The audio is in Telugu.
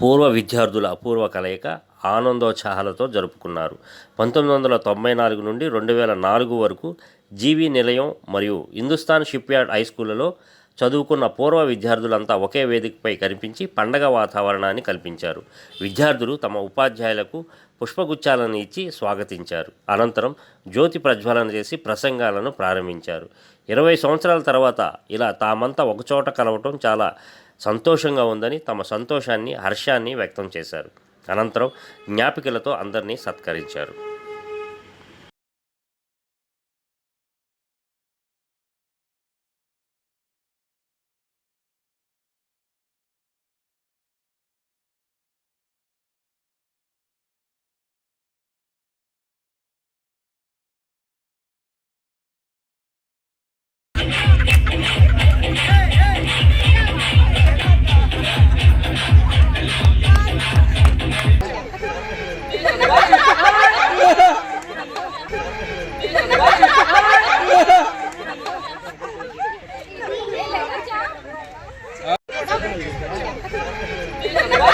పూర్వ విద్యార్థుల అపూర్వ కలయిక ఆనందోత్సాహాలతో జరుపుకున్నారు. పంతొమ్మిది వందల తొంభై నాలుగు నుండి రెండు వేల నాలుగు వరకు జీవీ నిలయం మరియు హిందుస్థాన్ షిప్యార్డ్ హై స్కూళ్ళలో చదువుకున్న పూర్వ విద్యార్థులంతా ఒకే వేదికపై కనిపించి పండగ వాతావరణాన్ని కల్పించారు. విద్యార్థులు తమ ఉపాధ్యాయులకు పుష్పగుచ్చాలను ఇచ్చి స్వాగతించారు. అనంతరం జ్యోతి ప్రజ్వలన చేసి ప్రసంగాలను ప్రారంభించారు. ఇరవై సంవత్సరాల తర్వాత ఇలా తామంతా ఒకచోట కలవటం చాలా సంతోషంగా ఉందని తమ సంతోషాన్ని హర్షాన్ని వ్యక్తం చేశారు. అనంతరం జ్ఞాపికలతో అందరినీ సత్కరించారు. Thank you.